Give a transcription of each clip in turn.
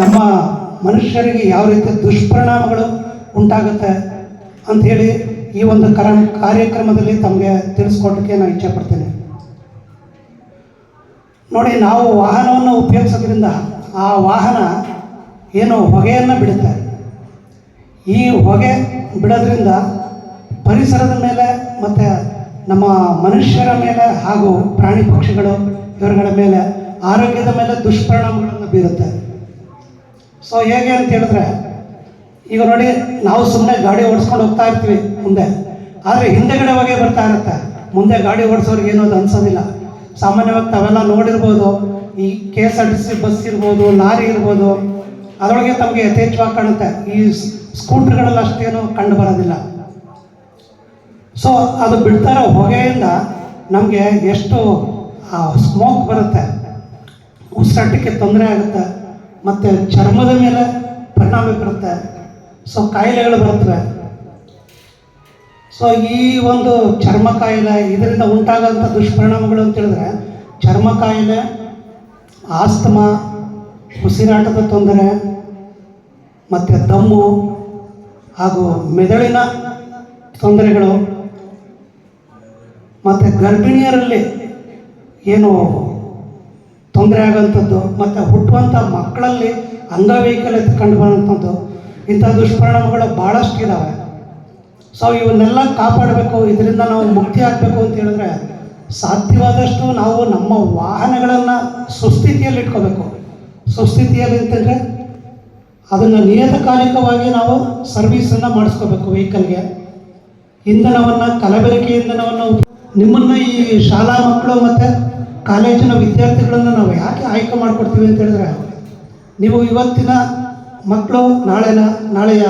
ನಮ್ಮ ಮನುಷ್ಯರಿಗೆ ಯಾವ ರೀತಿ ದುಷ್ಪರಿಣಾಮಗಳು ಉಂಟಾಗುತ್ತೆ ಅಂಥೇಳಿ ಈ ಒಂದು ಕರ ಕಾರ್ಯಕ್ರಮದಲ್ಲಿ ತಮಗೆ ತಿಳಿಸ್ಕೊಡೋಕ್ಕೆ ನಾನು ಇಚ್ಛೆ ಪಡ್ತೀನಿ. ನೋಡಿ, ನಾವು ವಾಹನವನ್ನು ಉಪಯೋಗಿಸೋದ್ರಿಂದ ಆ ವಾಹನ ಏನು ಹೊಗೆಯನ್ನು ಬಿಡುತ್ತೆ. ಈ ಹೊಗೆ ಬಿಡೋದ್ರಿಂದ ಪರಿಸರದ ಮೇಲೆ ಮತ್ತು ನಮ್ಮ ಮನುಷ್ಯರ ಮೇಲೆ ಹಾಗೂ ಪ್ರಾಣಿ ಪಕ್ಷಿಗಳು, ಇವರುಗಳ ಮೇಲೆ ಆರೋಗ್ಯದ ಮೇಲೆ ದುಷ್ಪರಿಣಾಮಗಳನ್ನು ಬೀರುತ್ತೆ. ಸೊ ಹೇಗೆ ಅಂತ ಹೇಳಿದ್ರೆ, ಈಗ ನೋಡಿ, ನಾವು ಸುಮ್ಮನೆ ಗಾಡಿ ಓಡಿಸ್ಕೊಂಡು ಹೋಗ್ತಾ ಇರ್ತೀವಿ ಮುಂದೆ. ಆದರೆ ಹಿಂದೆಗಡೆ ಹೋಗಿ ಬರ್ತಾ ಇರುತ್ತೆ. ಮುಂದೆ ಗಾಡಿ ಓಡಿಸೋರಿಗೆ ಏನೋ ಅದು ಅನ್ಸೋದಿಲ್ಲ. ಸಾಮಾನ್ಯವಾಗಿ ತಾವೆಲ್ಲ ನೋಡಿರ್ಬೋದು, ಈ K S R T C bus ಇರ್ಬೋದು, ಲಾರಿ ಇರ್ಬೋದು, ಅದರೊಳಗೆ ತಮಗೆ ಯಥೇಚ್ಛವಾಗಿ ಕಾಣುತ್ತೆ. ಈ ಸ್ಕೂಟರ್ಗಳಲ್ಲಿ ಅಷ್ಟೇನು ಕಂಡು ಬರೋದಿಲ್ಲ. ಸೊ ಅದು ಬಿಡ್ತಾ ಇರೋ ಹೊಗೆಯಿಂದ ನಮಗೆ ಎಷ್ಟು ಸ್ಮೋಕ್ ಬರುತ್ತೆ. ಉಸಿರಾಟಕ್ಕೆ ತೊಂದರೆ ಆಗುತ್ತೆ. ಮತ್ತು ಚರ್ಮದ ಮೇಲೆ ಪರಿಣಾಮ ಬೀರುತ್ತೆ. ಸೊ ಕಾಯಿಲೆಗಳು ಬರುತ್ತವೆ. ಸೊ ಈ ಒಂದು ಚರ್ಮ ಕಾಯಿಲೆ ಇದರಿಂದ ಉಂಟಾಗೋಂಥ ದುಷ್ಪರಿಣಾಮಗಳು ಅಂತ ಹೇಳಿದ್ರೆ, ಚರ್ಮ ಕಾಯಿಲೆ, ಆಸ್ತಮಾ, ಉಸಿರಾಟದ ತೊಂದರೆ, ಮತ್ತು ದಮ್ಮು ಹಾಗೂ ಮೆದುಳಿನ ತೊಂದರೆಗಳು, ಮತ್ತು ಗರ್ಭಿಣಿಯರಲ್ಲಿ ಏನು ತೊಂದರೆ ಆಗೋಂಥದ್ದು, ಮತ್ತು ಹುಟ್ಟುವಂಥ ಮಕ್ಕಳಲ್ಲಿ ಅಂಗವೈಕಲ್ಯತೆ ಕಂಡು ಬರುವಂಥದ್ದು, ಇಂಥ ದುಷ್ಪರಿಣಾಮಗಳು ಭಾಳಷ್ಟು ಇದ್ದಾವೆ ಸೊ ಇವನ್ನೆಲ್ಲ ಕಾಪಾಡಬೇಕು, ಇದರಿಂದ ನಾವು ಮುಕ್ತಿ ಆಗಬೇಕು ಅಂತ ಹೇಳಿದ್ರೆ, ಸಾಧ್ಯವಾದಷ್ಟು ನಾವು ನಮ್ಮ ವಾಹನಗಳನ್ನು ಸುಸ್ಥಿತಿಯಲ್ಲಿ ಇಟ್ಕೋಬೇಕು. ಸುಸ್ಥಿತಿಯಲ್ಲಿ ಅಂತಂದರೆ, ಅದನ್ನು ನಿಯತಕಾಲಿಕವಾಗಿ ನಾವು ಸರ್ವೀಸನ್ನು ಮಾಡಿಸ್ಕೋಬೇಕು ವೆಹಿಕಲ್ಗೆ. ಇಂಧನವನ್ನು, ಕಲಬೆರಕೆ ಇಂಧನವನ್ನು ನಿಮ್ಮನ್ನು ಈ ಶಾಲಾ ಮಕ್ಕಳು ಮತ್ತು ಕಾಲೇಜಿನ ವಿದ್ಯಾರ್ಥಿಗಳನ್ನು ನಾವು ಯಾಕೆ ಆಯ್ಕೆ ಮಾಡಿಕೊಡ್ತೀವಿ ಅಂತ ಹೇಳಿದ್ರೆ, ನೀವು ಇವತ್ತಿನ ಮಕ್ಕಳು ನಾಳೆನ, ನಾಳೆಯ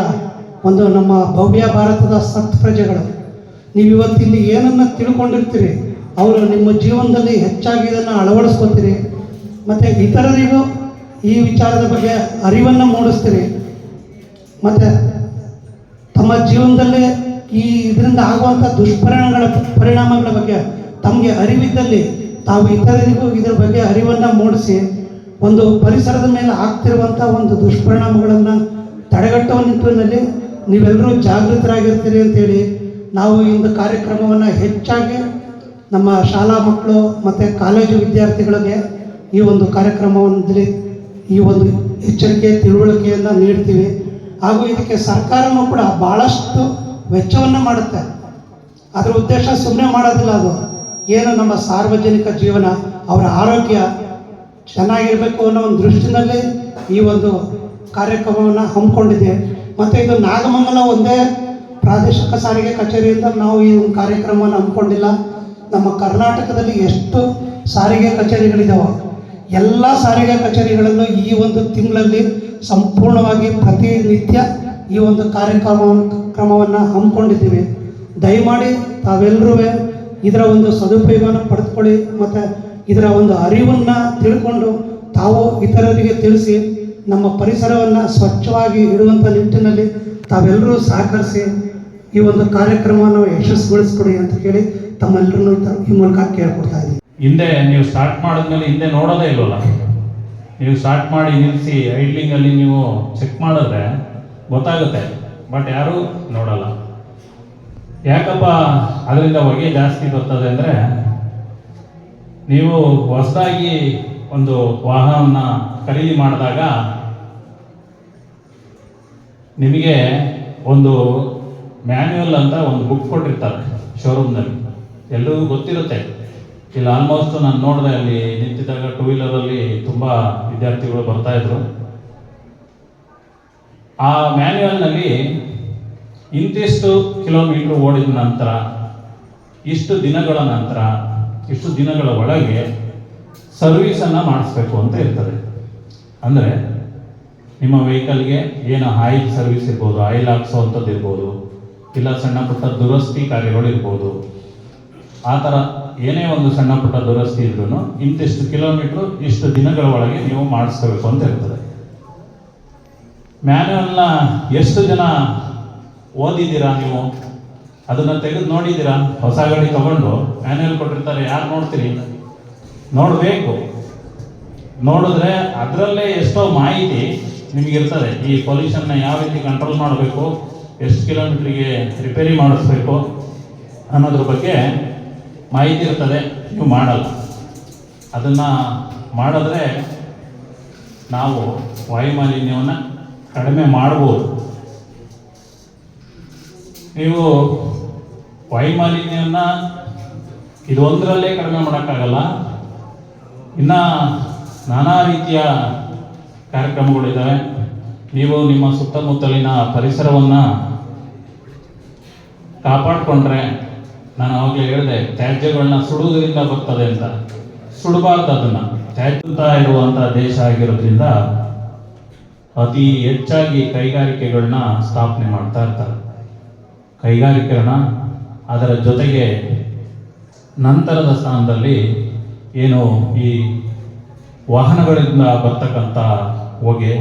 ಒಂದು ನಮ್ಮ ಭವ್ಯ ಭಾರತದ ಸತ್ ಪ್ರಜೆಗಳು, ನೀವು ಇವತ್ತಿಲ್ಲಿ ಏನನ್ನು ತಿಳ್ಕೊಂಡಿರ್ತೀರಿ, ಅವರು ನಿಮ್ಮ ಜೀವನದಲ್ಲಿ ಹೆಚ್ಚಾಗಿ ಇದನ್ನು ಅಳವಡಿಸ್ಕೊತೀರಿ, ಮತ್ತು ಇತರರಿಗೂ ಈ ವಿಚಾರದ ಬಗ್ಗೆ ಅರಿವನ್ನು ಮೂಡಿಸ್ತೀರಿ, ಮತ್ತು ತಮ್ಮ ಜೀವನದಲ್ಲಿ ಈ ಇದರಿಂದ ಆಗುವಂಥ ದುಷ್ಪರಿಣಾಮಗಳ, ಪರಿಣಾಮಗಳ ಬಗ್ಗೆ ತಮಗೆ ಅರಿವಿದ್ದಲ್ಲಿ ತಾವು ಇತರರಿಗೂ ಇದರ ಬಗ್ಗೆ ಅರಿವನ್ನು ಮೂಡಿಸಿ ಒಂದು ಪರಿಸರದ ಮೇಲೆ ಆಗ್ತಿರುವಂಥ ಒಂದು ದುಷ್ಪರಿಣಾಮಗಳನ್ನು ತಡೆಗಟ್ಟುವ ನಿಟ್ಟಿನಲ್ಲಿ ನೀವೆಲ್ಲರೂ ಜಾಗೃತರಾಗಿರ್ತೀರಿ ಅಂತೇಳಿ ನಾವು ಈ ಒಂದು ಕಾರ್ಯಕ್ರಮವನ್ನು ಹೆಚ್ಚಾಗಿ ನಮ್ಮ ಶಾಲಾ ಮಕ್ಕಳು ಮತ್ತು ಕಾಲೇಜು ವಿದ್ಯಾರ್ಥಿಗಳಿಗೆ ಈ ಒಂದು ಕಾರ್ಯಕ್ರಮದಲ್ಲಿ ಈ ಒಂದು ಎಚ್ಚರಿಕೆ, ತಿಳುವಳಿಕೆಯನ್ನು ನೀಡ್ತೀವಿ. ಹಾಗೂ ಇದಕ್ಕೆ ಸರ್ಕಾರವೂ ಕೂಡ ಭಾಳಷ್ಟು ವೆಚ್ಚವನ್ನು ಮಾಡುತ್ತೆ. ಅದರ ಉದ್ದೇಶ ಸುಮ್ಮನೆ ಮಾಡೋದಿಲ್ಲ ಅದು. ಏನು ನಮ್ಮ ಸಾರ್ವಜನಿಕ ಜೀವನ, ಅವರ ಆರೋಗ್ಯ ಚೆನ್ನಾಗಿರಬೇಕು ಅನ್ನೋ ಒಂದು ದೃಷ್ಟಿನಲ್ಲಿ ಈ ಒಂದು ಕಾರ್ಯಕ್ರಮವನ್ನು ಹಮ್ಮಿಕೊಂಡಿದೆ. ಮತ್ತು ಇದು ನಾಗಮಂಗಲ ಒಂದೇ ಪ್ರಾದೇಶಿಕ ಸಾರಿಗೆ ಕಚೇರಿಯಿಂದ ನಾವು ಈ ಒಂದು ಕಾರ್ಯಕ್ರಮವನ್ನು ಹಮ್ಮಿಕೊಂಡಿಲ್ಲ. ನಮ್ಮ ಕರ್ನಾಟಕದಲ್ಲಿ ಎಷ್ಟು ಸಾರಿಗೆ ಕಚೇರಿಗಳಿದ್ದಾವೆ ಎಲ್ಲ ಸಾರಿಗೆ ಕಚೇರಿಗಳಲ್ಲೂ ಈ ಒಂದು ತಿಂಗಳಲ್ಲಿ ಸಂಪೂರ್ಣವಾಗಿ ಪ್ರತಿನಿತ್ಯ ಈ ಒಂದು ಕಾರ್ಯಕ್ರಮ ಕ್ರಮವನ್ನು ಹಮ್ಮಿಕೊಂಡಿದ್ದೀವಿ. ದಯಮಾಡಿ ತಾವೆಲ್ಲರೂ ಇದರ ಒಂದು ಸದುಪಯೋಗವನ್ನು ಪಡೆದುಕೊಳ್ಳಿ, ಮತ್ತು ಇದರ ಒಂದು ಅರಿವನ್ನು ತಿಳ್ಕೊಂಡು ತಾವು ಇತರರಿಗೆ ತಿಳಿಸಿ ನಮ್ಮ ಪರಿಸರವನ್ನು ಸ್ವಚ್ಛವಾಗಿ ಇಡುವಂಥ ನಿಟ್ಟಿನಲ್ಲಿ ತಾವೆಲ್ಲರೂ ಸಹಕರಿಸಿ ಈ ಒಂದು ಕಾರ್ಯಕ್ರಮವನ್ನು ಯಶಸ್ವಿಗೊಳಿಸ್ಕೊಡಿ ಅಂತ ಕೇಳಿ ತಮ್ಮೆಲ್ಲರನ್ನು ಈ ಮೂಲಕ ಕೇಳ್ಕೊಡ್ತಾ ಇದ್ದೀನಿ. ಹಿಂದೆ ನೀವು ಸ್ಟಾರ್ಟ್ ಮಾಡಿದ್ಮೇಲೆ ಹಿಂದೆ ನೋಡೋದೇ ಇಲ್ವಲ್ಲ? ನೀವು ಸ್ಟಾರ್ಟ್ ಮಾಡಿ ನಿಲ್ಲಿಸಿ ಐಡ್ಲಿಂಗಲ್ಲಿ ನೀವು ಚೆಕ್ ಮಾಡಿದ್ರೆ ಗೊತ್ತಾಗುತ್ತೆ. ಬಟ್ ಯಾರೂ ನೋಡಲ್ಲ. ಯಾಕಪ್ಪ ಅದರಿಂದ ಹೊಗೆ ಜಾಸ್ತಿ ಬರ್ತದೆ ಅಂದರೆ ನೀವು ಹೊಸದಾಗಿ ಒಂದು ವಾಹನವನ್ನು ಖರೀದಿ ಮಾಡಿದಾಗ ನಿಮಗೆ ಒಂದು ಮ್ಯಾನ್ಯುವಲ್ ಅಂತ ಒಂದು ಬುಕ್ ಕೊಟ್ಟಿರ್ತಾರೆ ಶೋರೂಮ್ನಲ್ಲಿ. ಎಲ್ಲರಿಗೂ ಗೊತ್ತಿರುತ್ತೆ. ಇಲ್ಲಿ ಆಲ್ಮೋಸ್ಟ್ ನಾನು ನೋಡಿದೆ ಅಲ್ಲಿ ನಿಂತಿದ್ದಾಗ ಟೂ ವೀಲರಲ್ಲಿ ತುಂಬ ವಿದ್ಯಾರ್ಥಿಗಳು ಬರ್ತಾಯಿದ್ರು ಆ ಮ್ಯಾನ್ಯುವಲ್ನಲ್ಲಿ ಇಂತಿಷ್ಟು ಕಿಲೋಮೀಟ್ರ್ ಓಡಿದ ನಂತರ, ಇಷ್ಟು ದಿನಗಳ ನಂತರ, ಇಷ್ಟು ದಿನಗಳ ಒಳಗೆ ಸರ್ವಿಸನ್ನು ಮಾಡಿಸ್ಬೇಕು ಅಂತ ಇರ್ತದೆ ಅಂದರೆ ನಿಮ್ಮ ವೆಹಿಕಲ್ಗೆ ಏನು ಆಯಿಲ್ ಸರ್ವಿಸ್ ಇರ್ಬೋದು, ಆಯಿಲ್ ಹಾಕ್ಸೋವಂಥದ್ದು ಇರ್ಬೋದು, ಇಲ್ಲ ಸಣ್ಣ ಪುಟ್ಟ ದುರಸ್ತಿ ಕಾರ್ಯಗಳು ಇರ್ಬೋದು, ಆ ಥರ ಏನೇ ಒಂದು ಸಣ್ಣ ಪುಟ್ಟ ದುರಸ್ತಿ ಇದ್ರೂ ಇಂತಿಷ್ಟು ಕಿಲೋಮೀಟ್ರು ಇಷ್ಟು ದಿನಗಳ ಒಳಗೆ ನೀವು ಮಾಡಿಸ್ಕೋಬೇಕು ಅಂತ ಇರ್ತದೆ ಮ್ಯಾನ್ಯಲ್ನ ಎಷ್ಟು ಜನ ಓದಿದ್ದೀರಾ ನೀವು? ಅದನ್ನು ತೆಗೆದು ನೋಡಿದ್ದೀರಾ? ಹೊಸ ಗಾಡಿ ತಗೊಂಡು? ಮ್ಯಾನ್ಯಲ್ ಕೊಟ್ಟಿರ್ತಾರೆ, ಯಾರು ನೋಡ್ತೀರಿ? ನೋಡಬೇಕು. ನೋಡಿದ್ರೆ ಅದರಲ್ಲೇ ಎಷ್ಟೋ ಮಾಹಿತಿ ನಿಮಗಿರ್ತದೆ. ಈ ಪೊಲ್ಯೂಷನ್ನ ಯಾವ ರೀತಿ ಕಂಟ್ರೋಲ್ ಮಾಡಬೇಕು, ಎಷ್ಟು ಕಿಲೋಮೀಟ್ರಿಗೆ ರಿಪೇರಿ ಮಾಡಿಸ್ಬೇಕು ಅನ್ನೋದ್ರ ಬಗ್ಗೆ ಮಾಹಿತಿ ಇರ್ತದೆ. ನೀವು ಮಾಡಲ್ಲ. ಅದನ್ನು ಮಾಡಿದ್ರೆ ನಾವು ವಾಯುಮಾಲಿನ್ಯವನ್ನು ಕಡಿಮೆ ಮಾಡ್ಬೋದು. ನೀವು ವಾಯುಮಾಲಿನ್ಯವನ್ನು ಇದೊಂದರಲ್ಲೇ ಕಡಿಮೆ ಮಾಡೋಕ್ಕಾಗಲ್ಲ. ಇನ್ನು ನಾನಾ ರೀತಿಯ ಕಾರ್ಯಕ್ರಮಗಳಿದ್ದಾವೆ ನೀವು ನಿಮ್ಮ ಸುತ್ತಮುತ್ತಲಿನ ಪರಿಸರವನ್ನು ಕಾಪಾಡಿಕೊಂಡ್ರೆ ನಾನು ಅವಾಗಲೇ ಹೇಳಿದೆ ತ್ಯಾಜ್ಯಗಳನ್ನ ಸುಡುವುದರಿಂದ ಬರ್ತದೆ ಅಂತ. ಸುಡಬಾರ್ದು ಅದನ್ನು. ತ್ಯಾಜ್ಯತಾ ಇರುವಂಥ ದೇಶ ಆಗಿರೋದ್ರಿಂದ ಅತಿ ಹೆಚ್ಚಾಗಿ ಕೈಗಾರಿಕೆಗಳನ್ನ ಸ್ಥಾಪನೆ ಮಾಡ್ತಾ ಇರ್ತಾರೆ. ಕೈಗಾರಿಕರಣ ಅದರ ಜೊತೆಗೆ ನಂತರದ ಸ್ಥಾನದಲ್ಲಿ ಏನು ಈ ವಾಹನಗಳಿಂದ ಬರ್ತಕ್ಕಂಥ ಹೊಗೆ,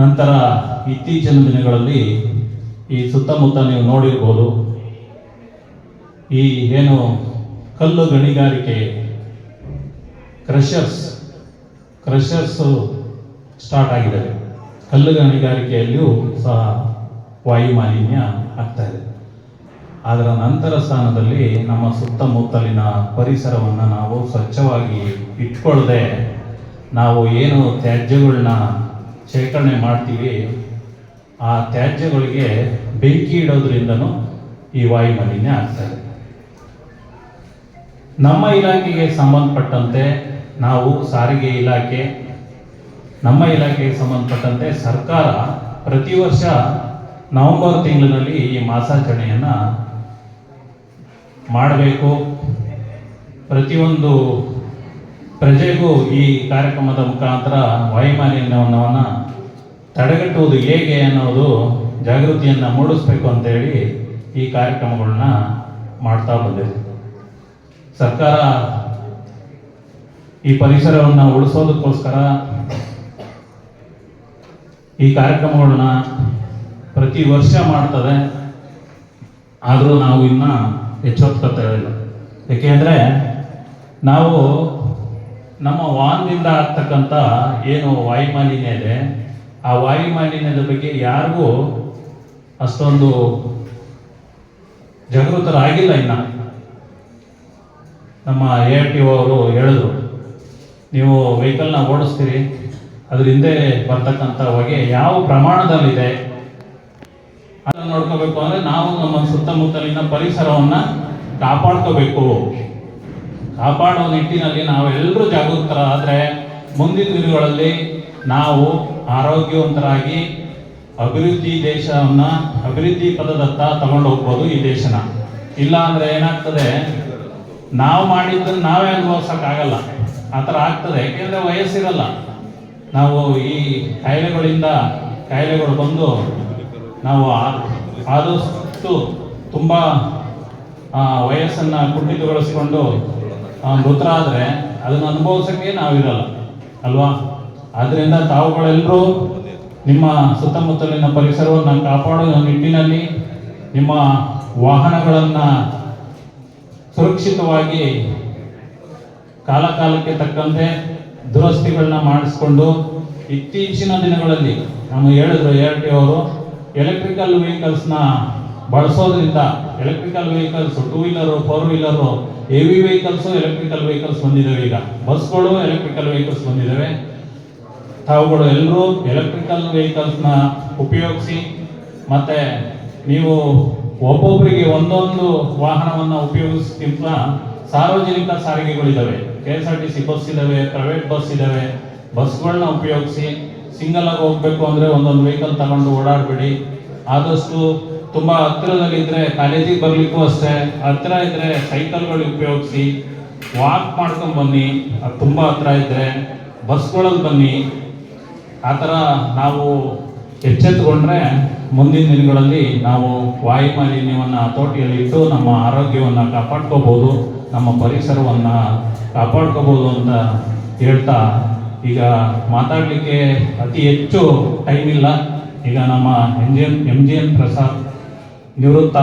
ನಂತರ ಇತ್ತೀಚಿನ ದಿನಗಳಲ್ಲಿ ಈ ಸುತ್ತಮುತ್ತ ನೀವು ನೋಡಿರ್ಬೋದು ಈ ಏನು ಕಲ್ಲು ಗಣಿಗಾರಿಕೆ, ಕ್ರಷರ್ಸ್, ಕ್ರಷರ್ಸು ಸ್ಟಾರ್ಟ್ ಆಗಿದೆ. ಕಲ್ಲು ಗಣಿಗಾರಿಕೆಯಲ್ಲಿಯೂ ಸಹ ವಾಯು ಮಾಲಿನ್ಯ ಆಗ್ತಾ ಇದೆ. ಅದರ ನಂತರ ಸ್ಥಾನದಲ್ಲಿ ನಮ್ಮ ಸುತ್ತಮುತ್ತಲಿನ ಪರಿಸರವನ್ನು ನಾವು ಸ್ವಚ್ಛವಾಗಿ ಇಟ್ಕೊಳ್ಳದೆ ನಾವು ಏನು ತ್ಯಾಜ್ಯಗಳನ್ನ ಶೇಖರಣೆ ಮಾಡ್ತೀವಿ, ಆ ತ್ಯಾಜ್ಯಗಳಿಗೆ ಬೆಂಕಿ ಇಡೋದ್ರಿಂದನೂ ಈ ವಾಯು ಮಾಲಿನ್ಯ ಆಗ್ತದೆ ನಮ್ಮ ಇಲಾಖೆಗೆ ಸಂಬಂಧಪಟ್ಟಂತೆ ನಾವು ಸಾರಿಗೆ ಇಲಾಖೆ, ನಮ್ಮ ಇಲಾಖೆಗೆ ಸಂಬಂಧಪಟ್ಟಂತೆ ಸರ್ಕಾರ ಪ್ರತಿ ವರ್ಷ ನವೆಂಬರ್ ತಿಂಗಳಿನಲ್ಲಿ ಈ ಮಾಸಾಚರಣೆಯನ್ನು ಮಾಡಬೇಕು. ಪ್ರತಿಯೊಂದು ಪ್ರಜೆಗೂ ಈ ಕಾರ್ಯಕ್ರಮದ ಮುಖಾಂತರ ವಾಯುಮಾಲಿನ್ಯವನ್ನು ತಡೆಗಟ್ಟುವುದು ಹೇಗೆ ಅನ್ನೋದು ಜಾಗೃತಿಯನ್ನು ಮೂಡಿಸ್ಬೇಕು ಅಂತೇಳಿ ಈ ಕಾರ್ಯಕ್ರಮಗಳನ್ನ ಮಾಡ್ತಾ ಬಂದಿದೆ. ಸರ್ಕಾರ ಈ ಪರಿಸರವನ್ನು ಉಳಿಸೋದಕ್ಕೋಸ್ಕರ ಈ ಕಾರ್ಯಕ್ರಮಗಳನ್ನ ಪ್ರತಿ ವರ್ಷ ಮಾಡ್ತದೆ. ಆದರೂ ನಾವು ಇನ್ನು ಎಚ್ಚೆತ್ಕೊತಾ ಇಲ್ಲ. ಏಕೆಂದರೆ ನಾವು ನಮ್ಮ ವಾಹನದಿಂದ ಆಗ್ತಕ್ಕಂಥ ಏನು ವಾಯುಮಾಲಿನ್ಯ ಇದೆ, ಆ ವಾಯುಮಾಲಿನ್ಯದ ಬಗ್ಗೆ ಯಾರಿಗೂ ಅಷ್ಟೊಂದು ಜಾಗೃತರಾಗಿಲ್ಲ ಇನ್ನು. ನಮ್ಮ ಎ ಟಿ ಅವರು ಹೇಳಿದ್ರು, ನೀವು ವೆಹಿಕಲ್ನ ಓಡಿಸ್ತೀರಿ, ಅದ್ರ ಹಿಂದೆ ಬರ್ತಕ್ಕಂಥ ಹೊಗೆ ಯಾವ ಪ್ರಮಾಣದಲ್ಲಿದೆ? ನೋಡ್ಕೋಬೇಕು ಅಂದ್ರೆ ನಾವು ನಮ್ಮ ಸುತ್ತಮುತ್ತಲಿನ ಪರಿಸರವನ್ನ ಕಾಪಾಡ್ಕೋಬೇಕು. ಕಾಪಾಡೋ ನಿಟ್ಟಿನಲ್ಲಿ ನಾವೆಲ್ಲರೂ ಜಾಗೃತರಾದರೆ ಮುಂದಿನ ದಿನಗಳಲ್ಲಿ ನಾವು ಆರೋಗ್ಯವಂತರಾಗಿ ಅಭಿವೃದ್ಧಿ ದೇಶವನ್ನ, ಅಭಿವೃದ್ಧಿ ಪದದತ್ತ ತಗೊಂಡು ಹೋಗ್ಬೋದು ಈ ದೇಶನ. ಇಲ್ಲ ಅಂದ್ರೆ ಏನಾಗ್ತದೆ? ನಾವು ಮಾಡಿದ್ದನ್ನು ನಾವೇ ಅನುಭವಿಸೋಕ್ಕಾಗಲ್ಲ. ಆ ಥರ ಆಗ್ತದೆ. ಯಾಕೆಂದ್ರೆ ವಯಸ್ಸಿರಲ್ಲ. ನಾವು ಈ ಕಾಯಿಲೆಗಳಿಂದ ಕಾಯಿಲೆಗಳು ಬಂದು ನಾವು ಆದಷ್ಟು ತುಂಬ ವಯಸ್ಸನ್ನು ಕುಂಠಿತಗೊಳಿಸ್ಕೊಂಡು ಮೃತರಾದರೆ ಅದನ್ನು ಅನುಭವಿಸೋಕ್ಕೆ ನಾವಿರಲ್ಲ, ಅಲ್ವಾ? ಆದ್ದರಿಂದ ತಾವುಗಳೆಲ್ಲರೂ ನಿಮ್ಮ ಸುತ್ತಮುತ್ತಲಿನ ಪರಿಸರವನ್ನು ಕಾಪಾಡುವ ನಿಟ್ಟಿನಲ್ಲಿ ನಿಮ್ಮ ವಾಹನಗಳನ್ನು ಸುರಕ್ಷಿತವಾಗಿ ಕಾಲಕಾಲಕ್ಕೆ ತಕ್ಕಂತೆ ದುರಸ್ತಿಗಳನ್ನ ಮಾಡಿಸ್ಕೊಂಡು, ಇತ್ತೀಚಿನ ದಿನಗಳಲ್ಲಿ ನಾನು ಹೇಳಿದ್ರು ಎ ಟಿ ಅವರು ಎಲೆಕ್ಟ್ರಿಕಲ್ ವೆಹಿಕಲ್ಸ್ನ ಬಳಸೋದ್ರಿಂದ electrical vehicles two wheeler four wheeler heavy vehicles electrical vehicles ಬಂದಿದ್ದಾವೆ ಈಗ. ಬಸ್ಗಳು ಎಲೆಕ್ಟ್ರಿಕಲ್ ವೆಹಿಕಲ್ಸ್ ಬಂದಿದ್ದಾವೆ ತಾವುಗಳು ಎಲ್ಲರೂ ಎಲೆಕ್ಟ್ರಿಕಲ್ ವೆಹಿಕಲ್ಸ್ನ ಉಪಯೋಗಿಸಿ, ಮತ್ತು ನೀವು ಒಬ್ಬೊಬ್ಬರಿಗೆ ಒಂದೊಂದು ವಾಹನವನ್ನು ಉಪಯೋಗಿಸ್ತಿಂತ ಸಾರ್ವಜನಿಕ ಸಾರಿಗೆಗಳಿದ್ದಾವೆ K S R T C bus ಇದ್ದಾವೆ ಪ್ರೈವೇಟ್ ಬಸ್ ಇದ್ದಾವೆ ಬಸ್ಗಳನ್ನ ಉಪಯೋಗಿಸಿ ಸಿಂಗಲ್ ಆಗಿ ಹೋಗ್ಬೇಕು ಅಂದರೆ ಒಂದೊಂದು ವೆಹಿಕಲ್ ತಗೊಂಡು ಓಡಾಡಬೇಡಿ. ಆದಷ್ಟು ತುಂಬ ಹತ್ತಿರದಲ್ಲಿದ್ದರೆ ಕಾಲೇಜಿಗೆ ಬರಲಿಕ್ಕೂ ಅಷ್ಟೇ. ಹತ್ತಿರ ಇದ್ದರೆ ಸೈಕಲ್ಗಳು ಉಪಯೋಗಿಸಿ ವಾಕ್ ಮಾಡ್ಕೊಂಡು ಬನ್ನಿ. ಅದು ತುಂಬ ಹತ್ರ ಇದ್ದರೆ ಬಸ್ಗಳಲ್ಲಿ ಬನ್ನಿ. ಆ ಥರ ನಾವು ಎಚ್ಚೆತ್ಕೊಂಡ್ರೆ ಮುಂದಿನ ದಿನಗಳಲ್ಲಿ ನಾವು ವಾಯು ಮಾಲಿನ್ಯವನ್ನು ಹತೋಟಿಯಲ್ಲಿ ಇಟ್ಟು ನಮ್ಮ ಆರೋಗ್ಯವನ್ನು ಕಾಪಾಡ್ಕೋಬೋದು, ನಮ್ಮ ಪರಿಸರವನ್ನು ಕಾಪಾಡ್ಕೋಬೋದು ಅಂತ ಹೇಳ್ತಾ ಈಗ ಮಾತಾಡಲಿಕ್ಕೆ ಅತಿ ಹೆಚ್ಚು ಟೈಮ್ ಇಲ್ಲ. ಈಗ ನಮ್ಮ M G M G N Prasad ನಿವೃತ್ತ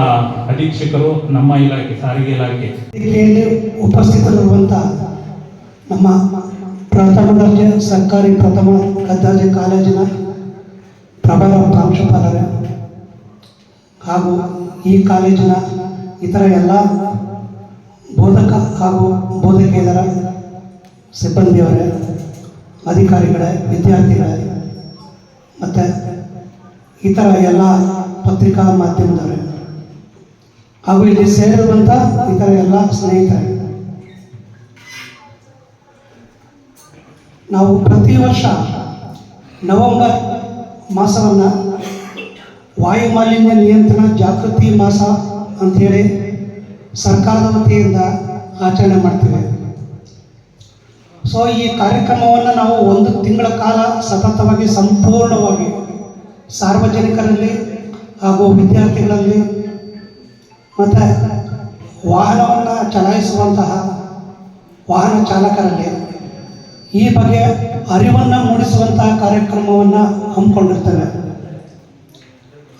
ಅಧೀಕ್ಷಕರು ನಮ್ಮ ಇಲಾಖೆ, ಸಾರಿಗೆ ಇಲಾಖೆ. ಉಪಸ್ಥಿತರಿರುವಂಥ ನಮ್ಮ ಪ್ರಥಮ ದರ್ಜೆ ಸರ್ಕಾರಿ ಪ್ರಥಮ ದರ್ಜೆ ಕಾಲೇಜಿನ ಪ್ರಬಲ ಪ್ರಾಂಶುಪಾಲರ ಹಾಗೂ ಈ ಕಾಲೇಜಿನ ಇತರ ಎಲ್ಲ ಬೋಧಕ ಹಾಗೂ ಬೋಧಕಿಯರ ಸಿಬ್ಬಂದಿಯವರೇ. ಅಧಿಕಾರಿಗಳೇ, ವಿದ್ಯಾರ್ಥಿಗಳೇ, ಮತ್ತು ಇತರ ಎಲ್ಲ ಪತ್ರಿಕಾ ಮಾಧ್ಯಮದವರೇ, ಹಾಗೂ ಇಲ್ಲಿ ಸೇರಿರುವಂಥ ಇತರ ಎಲ್ಲ ಸ್ನೇಹಿತರೆ, ನಾವು ಪ್ರತಿ ವರ್ಷ ನವೆಂಬರ್ ಮಾಸವನ್ನು ವಾಯುಮಾಲಿನ್ಯ ನಿಯಂತ್ರಣ ಜಾಗೃತಿ ಮಾಸ ಅಂಥೇಳಿ ಸರ್ಕಾರದ ವತಿಯಿಂದ ಆಚರಣೆ ಮಾಡ್ತೀವಿ. ಸೊ ಈ ಕಾರ್ಯಕ್ರಮವನ್ನು ನಾವು ಒಂದು ತಿಂಗಳ ಕಾಲ ಸತತವಾಗಿ ಸಂಪೂರ್ಣವಾಗಿ ಸಾರ್ವಜನಿಕರಲ್ಲಿ ಹಾಗೂ ವಿದ್ಯಾರ್ಥಿಗಳಲ್ಲಿ ಮತ್ತು ವಾಹನವನ್ನು ಚಲಾಯಿಸುವಂತಹ ವಾಹನ ಚಾಲಕರಲ್ಲಿ ಈ ಬಗ್ಗೆ ಅರಿವನ್ನು ಮೂಡಿಸುವಂತಹ ಕಾರ್ಯಕ್ರಮವನ್ನು ಹಮ್ಮಿಕೊಂಡಿರ್ತೇವೆ.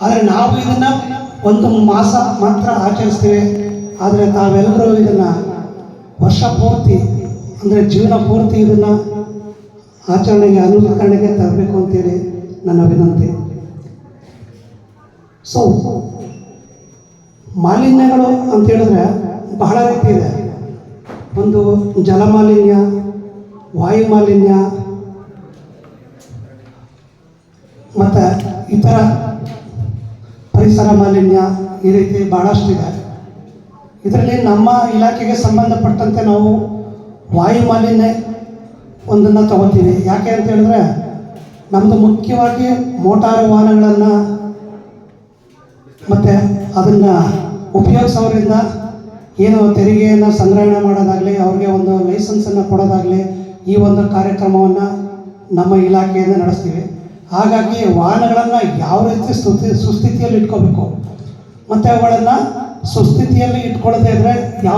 ಆದರೆ ನಾವು ಇದನ್ನು ಒಂದು ಮಾಸ ಮಾತ್ರ ಆಚರಿಸ್ತೇವೆ. ಆದರೆ ತಾವೆಲ್ಲರೂ ಇದನ್ನು ವರ್ಷ ಪೂರ್ತಿ ಅಂದರೆ ಜೀವನ ಪೂರ್ತಿ ಇದನ್ನು ಆಚರಣೆಗೆ, ಅನುಕರಣೆಗೆ ತರಬೇಕು ಅಂತೇಳಿ ನನ್ನ ವಿನಂತಿ. ಸೊ ಮಾಲಿನ್ಯಗಳು ಅಂತ ಹೇಳಿದ್ರೆ ಬಹಳ ರೀತಿ ಇದೆ. ಒಂದು ಜಲ ಮಾಲಿನ್ಯ ವಾಯು ಮಾಲಿನ್ಯ, ಮತ್ತು ಇತರ ಪರಿಸರ ಮಾಲಿನ್ಯ ಈ ರೀತಿ ಭಾಳಷ್ಟಿದೆ ಇದರಲ್ಲಿ ನಮ್ಮ ಇಲಾಖೆಗೆ ಸಂಬಂಧಪಟ್ಟಂತೆ ನಾವು ವಾಯು ಮಾಲಿನ್ಯ ಒಂದನ್ನು ತಗೋತೀವಿ ಯಾಕೆ ಅಂತ ಹೇಳಿದ್ರೆ ನಮ್ಮದು ಮುಖ್ಯವಾಗಿ ಮೋಟಾರು ವಾಹನಗಳನ್ನು ಮತ್ತು ಅದನ್ನು ಉಪಯೋಗಿಸೋರಿಂದ ಏನು ತೆರಿಗೆಯನ್ನು ಸಂಗ್ರಹಣೆ ಮಾಡೋದಾಗಲಿ, ಅವ್ರಿಗೆ ಒಂದು ಲೈಸೆನ್ಸನ್ನು ಕೊಡೋದಾಗಲಿ, ಈ ಒಂದು ಕಾರ್ಯಕ್ರಮವನ್ನು ನಮ್ಮ ಇಲಾಖೆಯಿಂದ ನಡೆಸ್ತೀವಿ. ಹಾಗಾಗಿ ವಾಹನಗಳನ್ನು ಯಾವ ರೀತಿ ಸ್ಥಿತಿ ಸುಸ್ಥಿತಿಯಲ್ಲಿ ಇಟ್ಕೋಬೇಕು, ಮತ್ತು ಅವುಗಳನ್ನು ಸುಸ್ಥಿತಿಯಲ್ಲಿ ಇಟ್ಕೊಳ್ಳದೇ ಇದ್ದರೆ ಯಾವ